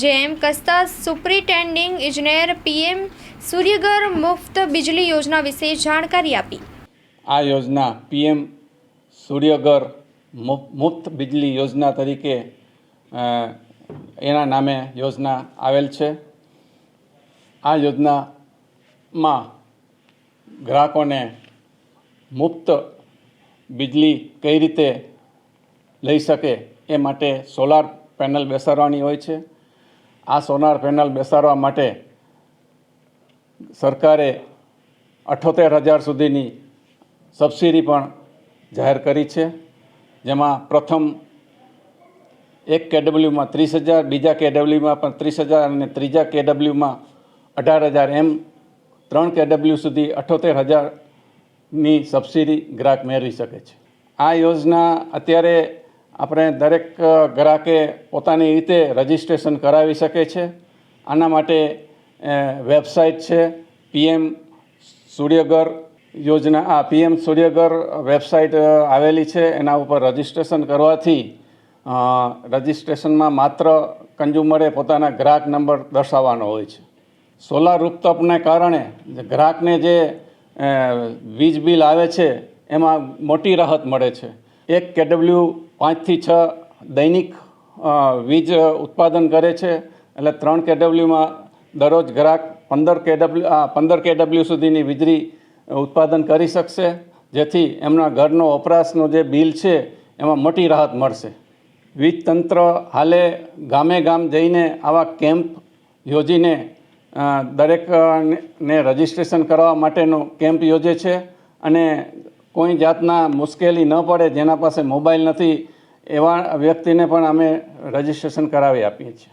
જેમ કસ્તા સુપ્રિન્ટેન્ડિંગ ઇજનેર પીએમ સૂર્યગર મુફ્ત બિજલી યોજના વિશે જાણકારી આપી. આ યોજના પીએમ સૂર્યગર મુફ્ત બિજલી યોજના તરીકે એના નામે યોજના આવેલ છે. આ યોજનામાં ગ્રાહકોને મુફ્ત બિજલી કઈ રીતે લઈ શકે એ માટે સોલાર પેનલ બેસાડવાની હોય છે. આ સોનાર પેનલ બેસાડવા માટે સરકારે અઠોતેર હજાર સુધીની સબસિડી પણ જાહેર કરી છે. જેમાં પ્રથમ એક કેડબલ્યુમાં ત્રીસ હજાર, બીજા કેડબલ્યુમાં પણ ત્રીસ હજાર અને ત્રીજા કેડબલ્યુમાં અઢાર હજાર એમ ત્રણ કેડબલ્યુ સુધી અઠોતેર હજારની સબસિડી ગ્રાહક મેળવી શકે છે. આ યોજના અત્યારે આપણે દરેક ગ્રાહકે પોતાની રીતે રજિસ્ટ્રેશન કરાવી શકે છે. આના માટે વેબસાઇટ છે, પીએમ સૂર્યઘર યોજના, આ પીએમ સૂર્યઘર વેબસાઇટ આવેલી છે. એના ઉપર રજિસ્ટ્રેશન કરવાથી રજિસ્ટ્રેશનમાં માત્ર કન્ઝ્યુમરે પોતાના ગ્રાહક નંબર દર્શાવવાનો હોય છે. સોલાર રૂપટોપને કારણે ગ્રાહકને જે વીજ બિલ આવે છે, એમાં મોટી રાહત મળે છે. એક કેડબલ્યુ પાંચથી છ દૈનિક વીજ ઉત્પાદન કરે છે. એટલે ત્રણ કેડબલ્યુમાં દરરોજ ગ્રાહક પંદર કેડબલ્યુ પંદર કેડબલ્યુ સુધીની વીજળી ઉત્પાદન કરી શકશે જેથી એમના ઘરનો વપરાશનો જે બિલ છે એમાં મોટી રાહત મળશે. વીજ તંત્ર હાલે ગામે ગામ જઈને આવા કેમ્પ યોજીને અ, દરેક અ, ને ને રજિસ્ટ્રેશન કરવા માટેનો કેમ્પ યોજે છે અને કોઈ જાતના મુશ્કેલી ન પડે, જેના પાસે મોબાઈલ નથી, એવા વ્યક્તિને પણ અમે રજિસ્ટ્રેશન કરાવી આપીએ છીએ.